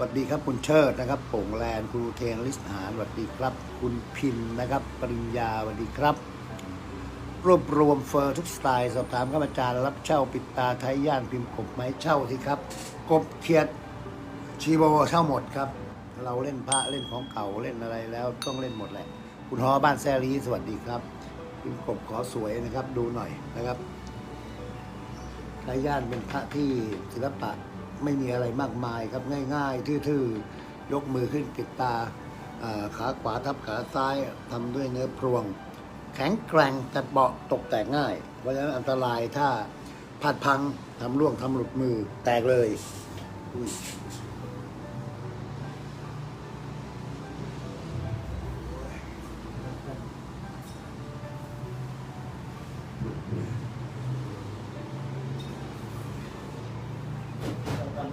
สวัสดีครับคุณเชิดนะครับโป่งแลนครูเทนลิสหารสวัสดีครับ คุณพินนะครับ ปริญญาสวัสดีครับ รวบรวมเฟอร์ทุกสไตล์ สอบถามข้าพเจ้ารับเช่าปิดตาไทยย่านพิมพ์กบไม้เช่าสิครับ กบเขียดชีโบเช่าหมดครับ เราเล่นพระเล่นของเก่าเล่นอะไรแล้วต้องเล่นหมดแหละ คุณฮอบ้านแซรีสวัสดีครับพิมพ์กบขอสวยนะครับดูหน่อยนะครับไทยย่านเป็นพระที่ศิลปะ ไม่มีอะไรมากมายครับง่าย ๆ ทื่อๆยกมือขึ้นปิดตาขาขวาทับขาซ้ายทำด้วยเนื้อพรวง แข็งแกร่งแต่เบาะตกแตกง่าย เพราะฉะนั้นอันตรายถ้าผัดพังทำร่วงทำหลุดมือแตกเลย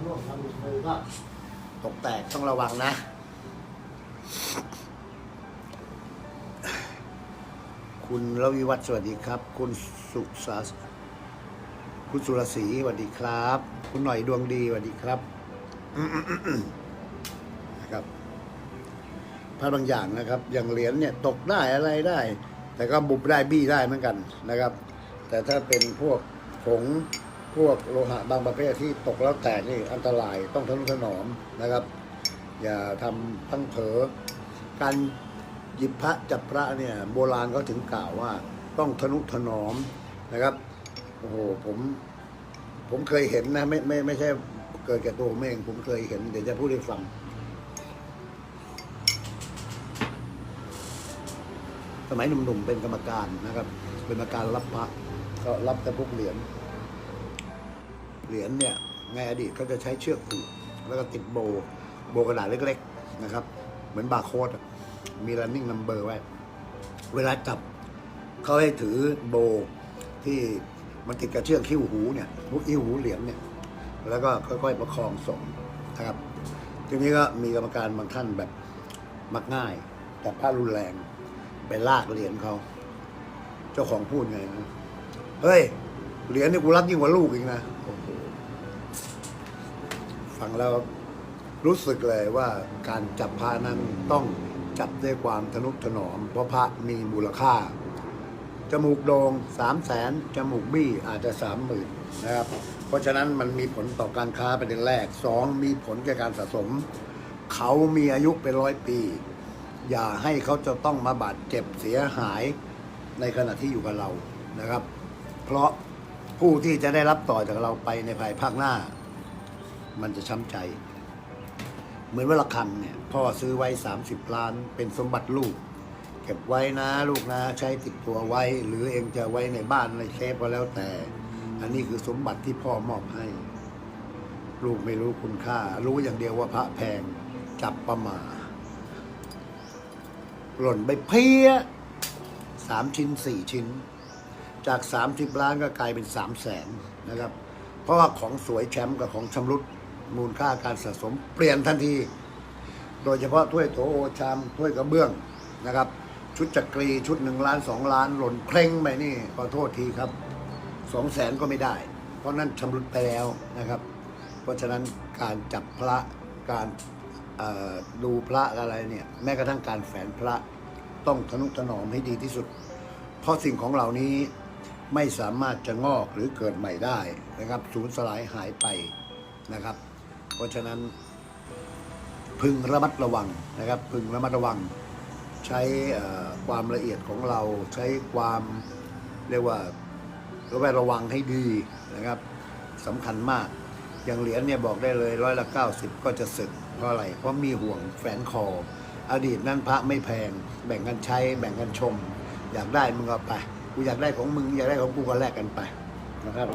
ร่วงทำมือก็ตกแตกต้องระวังนะ คุณรวิวัฒน์สวัสดีครับ คุณสุสาคุณสุรศรีสวัสดีครับ คุณหน่อยดวงดีสวัสดีครับนะครับพระบางอย่างนะครับ อย่างเหรียญเนี่ยตกได้อะไรได้ แต่ก็บุบได้บี้ได้เหมือนกันนะครับ แต่ถ้าเป็นพวกผง พวกโลหะบางประเภทที่ตกแล้วแตกนี่อันตรายต้องทนุถนอมนะครับ อย่าทำพลังเผลอการหยิบพระจับพระเนี่ยโบราณเขาถึงกล่าวว่าต้องทนุถนอมนะครับโอ้โหผมผมเคยเห็นนะไม่ไม่ไม่ใช่เกิดแก่ตัวผมเองผมเคยเห็นเดี๋ยวจะพูดให้ฟัง สมัยหนุ่มๆเป็นกรรมการนะครับ เป็นกรรมการรับพระก็รับแต่พวกเหรียญ เหรียญเนี่ยในอดีตเขาจะใช้เชือกผูกแล้วก็ติดโบ โบกระดาษเล็กๆนะครับ เหมือนบาร์โค้ดมี running number ไว้ เวลาจับเขาให้ถือโบที่มันติดกับเชือกคิ้วหูเนี่ยพวกคิ้วหูเหรียญเนี่ย แล้วก็ค่อยๆประคองส่งนะครับ ทีนี้ก็มีกรรมการบางท่านแบบมักง่าย แต่พลาดรุนแรงไปลากเหรียญเขา เจ้าของพูดไงนะเฮ้ย เหรียญนี่กูรักยิ่งกว่าลูกอีกนะ ฟังแล้วรู้สึกเลยว่าการจับพระนั้นต้องจับด้วยความทนุถนอม เพราะพระมีมูลค่า จมูกโดง่งสามแสนจมูกบี้อาจจะสามหมื่นนะครับ เพราะฉะนั้นมันมีผลต่อการค้าประเด็นแรกสองมีผลแก่การสะสม เขามีอายุเป็นร้อยปี อย่าให้เขาจะต้องมาบาดเจ็บเสียหายในขณะที่อยู่กับเรานะครับ เพราะผู้ที่จะได้รับต่อจากเราไปในภายภาคหน้า มันจะช้ำใจ เหมือนว่าละคังเนี่ยพ่อซื้อไว้ 30 ล้าน เป็นสมบัติลูก เก็บไว้นะลูกนะใช้ติดตัวไว้ หรือเองจะไว้ในบ้านในเซฟก็แล้วแต่ อันนี้คือสมบัติที่พ่อมอบให้ ลูกไม่รู้คุณค่า รู้อย่างเดียวว่าพระแพงจับประมา หล่นไปเพี้ยสามชิ้นสี่ชิ้น จากสามสิบล้านก็กลายเป็นสามแสนนะครับ เพราะว่าของสวยแชมป์กับของชำรุด มูลค่าการสะสมเปลี่ยนทันที โดยเฉพาะถ้วยโถโอชามถ้วยกระเบื้องนะครับ ชุดจักรีชุดหนึ่งล้านสองล้านหล่นเคร่งไปนี่ขอโทษทีครับสองแสนก็ไม่ได้ เพราะนั่นชำรุดไปแล้วนะครับ เพราะฉะนั้นการจับพระการดูพระอะไรเนี่ย แม้กระทั่งการแฝนพระต้องทนุถนอมให้ดีที่สุด เพราะสิ่งของเหล่านี้ไม่สามารถจะงอกหรือเกิดใหม่ได้นะครับสูญสลายหายไปนะครับ เพราะฉะนั้นพึงระมัดระวังนะครับ พึงระมัดระวัง ใช้ความละเอียดของเราใช้ความเรียกว่าระแวดระวังให้ดีนะครับสำคัญมาก อย่างเหรียญเนี่ยบอกได้เลยร้อยละ90 ก็จะสึกเพราะอะไร เพราะมีห่วงแฝนคอ อดีตนั้นพระไม่แพง แบ่งกันใช้แบ่งกันชม อยากได้มึงก็ไป กูอยากได้ของมึงอยากได้ของกูก็แลกกันไปนะครับ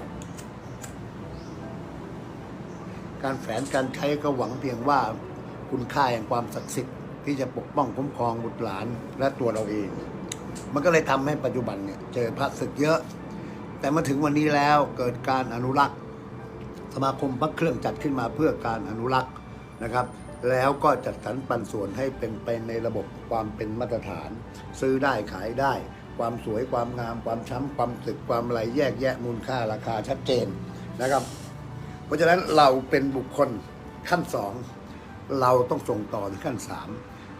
การแฝนการใช้ก็หวังเพียงว่าคุณค่าแห่งความศักดิ์สิทธิ์ที่จะปกป้องคุ้มครองบุตรหลานและตัวเราเอง มันก็เลยทำให้ปัจจุบันเนี่ยเจอพระศึกเยอะ แต่มาถึงวันนี้แล้วเกิดการอนุรักษ์ สมาคมพระเครื่องจัดขึ้นมาเพื่อการอนุรักษ์นะครับ แล้วก็จัดสรรปันส่วนให้เป็นไปในระบบความเป็นมาตรฐาน ซื้อได้ขายได้ ความสวยความงาม ความช้ำความสึกความอะไรแยกแยะมูลค่าราคาชัดเจนนะครับ ราะฉะนั้นเราเป็นบุคคลขั้นสองเราต้องส่งต่อถึงขั้นสาม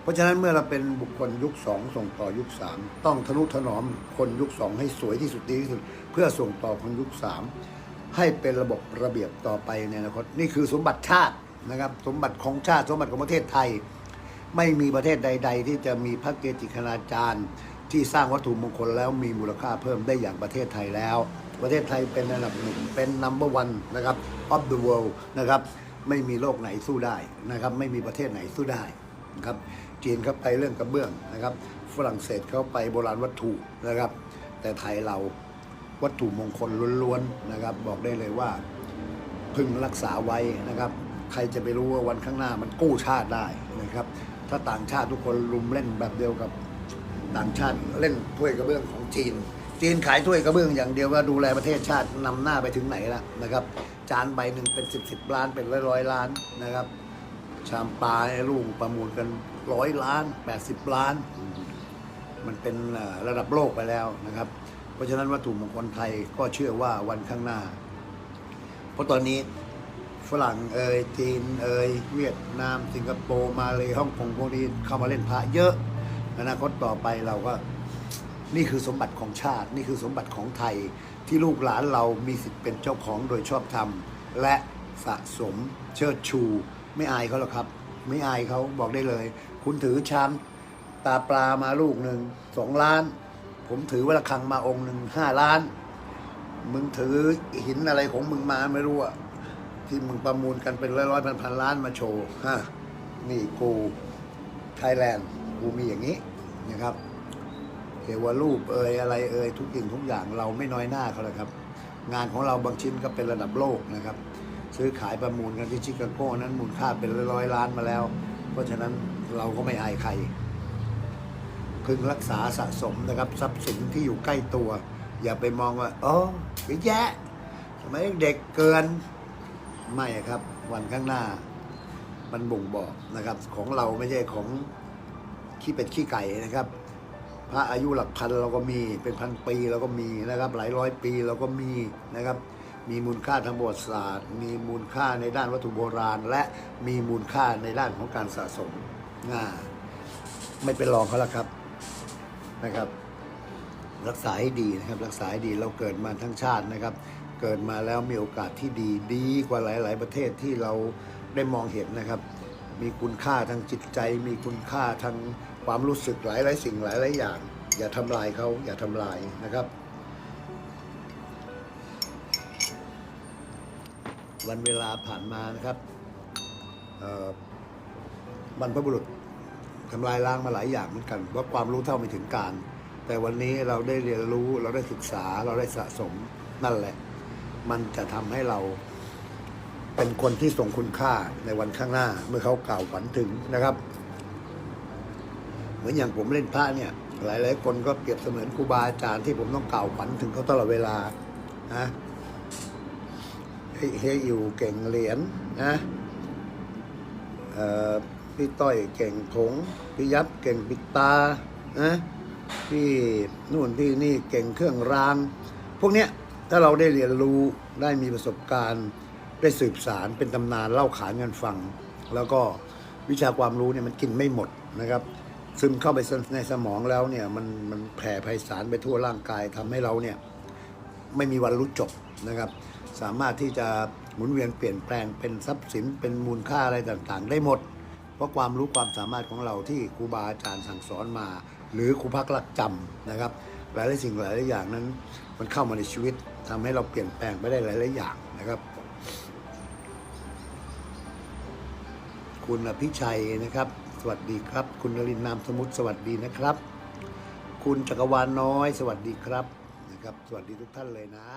เพราะฉะนั้นเมื่อเราเป็นบุคคลยุคสองส่งต่อยุคสามต้องทะนุถนอมคนยุคสองให้สวยที่สุดดีที่สุด เพื่อส่งต่อคนยุคสามให้เป็นระบบระเบียบต่อไปในอนาคตนี่คือสมบัติชาตินะครับ สมบัติของชาติสมบัติของประเทศไทย ไม่มีประเทศใด ๆ ที่จะมีพระเกจิคณาจารย์ ที่สร้างวัตถุมงคลแล้วมีมูลค่าเพิ่มได้อย่างประเทศไทยแล้ว ประเทศไทยเป็นอันดับหนึ่งเป็น number one นะครับ of the world นะครับไม่มีโลกไหนสู้ได้นะครับไม่มีประเทศไหนสู้ได้นะครับจีนเขาไปเรื่องกระเบื้องนะครับ ฝรั่งเศสเขาไปโบราณวัตถุนะครับ แต่ไทยเราวัตถุมงคลล้วนๆนะครับ บอกได้เลยว่าพึงรักษาไว้นะครับ ใครจะไปรู้ว่าวันข้างหน้ามันกู้ชาติได้นะครับ ถ้าต่างชาติทุกคนลุมเล่นแบบเดียวกับต่างชาติเล่นถ้วยกระเบื้องของจีน จีนขายถ้วยกระเบื้องอย่างเดียวก็ดูแลประเทศชาตินำหน้าไปถึงไหนละนะครับ จานใบหนึ่งเป็นสิบสิบล้านเป็นร้อยร้อยล้านนะครับ ชามปลาให้ลูกประมูลกันร้อยล้านแปดสิบล้าน มันเป็นเอ่อระดับโลกไปแล้วนะครับ เพราะฉะนั้นวัตถุมงคลไทยก็เชื่อว่าวันข้างหน้า เพราะตอนนี้ฝรั่งเอ่ยจีนเอ่ยเวียดนาม สิงคโปร์มาเลยฮ่องกงพวกนี้เข้ามาเล่นพระเยอะ อนาคตต่อไปเราก็ นี่คือสมบัติของชาติ นี่คือสมบัติของไทยที่ลูกหลานเรามีสิทธิ์เป็นเจ้าของโดยชอบธรรม และสะสมเชิดชู ไม่อายเขาหรอกครับ ไม่อายเขาบอกได้เลย คุณถือชามตาปลามาลูกหนึ่งสองล้าน ผมถือวัละคังมาองค์หนึ่งห้าล้าน มึงถือหินอะไรของมึงมาไม่รู้อะที่มึงประมูลกันเป็นร้อยร้อยพันพันล้านมาโชว์ฮะนี่กูไทยแลนด์กูมีอย่างนี้นะครับ วรูปเอ่ยอะไรเอ่ยทุกสิ่งทุกอย่างเราไม่น้อยหน้าเขาเลยครับ งานของเราบางชิ้นก็เป็นระดับโลกนะครับ ซื้อขายประมูลกันที่ชิคาโกนั้นมูลค่าเป็นร้อยล้านมาแล้ว เพราะฉะนั้นเราก็ไม่อายใครพึงรักษาสะสมนะครับ ทรัพย์สินที่อยู่ใกล้ตัว อย่าไปมองว่าอ๋อเยแยะทำไมเด็กเกินไม่ครับ วันข้างหน้า มันบ่งบอกนะครับ ของเราไม่ใช่ของขี้เป็ดขี้ไก่นะครับ พระอายุหลักพันเราก็มี เป็นพันปีเราก็มีนะครับ หลายร้อยปีเราก็มีนะครับ มีมูลค่าทางประวัติศาสตร์ มีมูลค่าในด้านวัตถุโบราณ และมีมูลค่าในด้านของการสะสมง่าไม่เป็นรองเขาแล้วครับนะครับ รักษาให้ดีนะครับ รักษาให้ดีเราเกิดมาทั้งชาตินะครับ เกิดมาแล้วมีโอกาสที่ดีดีกว่าหลาย ๆ ประเทศที่เราได้มองเห็นนะครับ มีคุณค่าทางจิตใจ มีคุณค่าทางความรู้สึกหลายๆสิ่งหลายๆอย่าง อย่าทำลายเขาอย่าทำลายนะครับ วันเวลาผ่านมานะครับบรรพบุรุษทำลายล้างมาหลายอย่างเหมือนกันว่าความรู้เท่าไม่ถึงการ แต่วันนี้เราได้เรียนรู้เราได้ศึกษาเราได้สะสมนั่นแหละ มันจะทำให้เรา เป็นคนที่ทรงคุณค่าในวันข้างหน้า เมื่อเขากล่าวขวัญถึงนะครับ เหมือนอย่างผมเล่นพระเนี่ย หลาย ๆ คนก็เปรียบเสมือนครูบาอาจารย์ที่ผมต้องกล่าวขวัญถึงเขาตลอดเวลานะเฮ้ยอยู่เก่งเหรียญนะพี่ต้อยเก่งผงพี่ยับเก่งปิดตานะพี่นู่นพี่นี่เก่งเครื่องราง พวกเนี้ยถ้าเราได้เรียนรู้ได้มีประสบการณ์ ได้สืบสารเป็นตำนานเล่าขานกันฟัง แล้วก็วิชาความรู้เนี่ยมันกินไม่หมดนะครับ ซึมเข้าไปในสมองแล้วเนี่ยมันมันแผ่ไพศาลไปทั่วร่างกายทำให้เราเนี่ยไม่มีวันรู้จบนะครับ สามารถที่จะหมุนเวียนเปลี่ยนแปลงเป็นทรัพย์สินเป็นมูลค่าอะไรต่างๆ ได้หมด เพราะความรู้ความสามารถของเราที่ครูบาอาจารย์สั่งสอนมา หรือครูพักรักจำนะครับ หลายๆสิ่งหลายๆอย่างนั้น มันเข้ามาในชีวิตทำให้เราเปลี่ยนแปลงไปได้หลายๆอย่างนะครับ คุณอภิชัยนะครับ สวัสดีครับ คุณนรินนามสมุทรสวัสดีนะครับ คุณจักรวาลน้อย สวัสดีครับนะครับ สวัสดีทุกท่านเลยนะ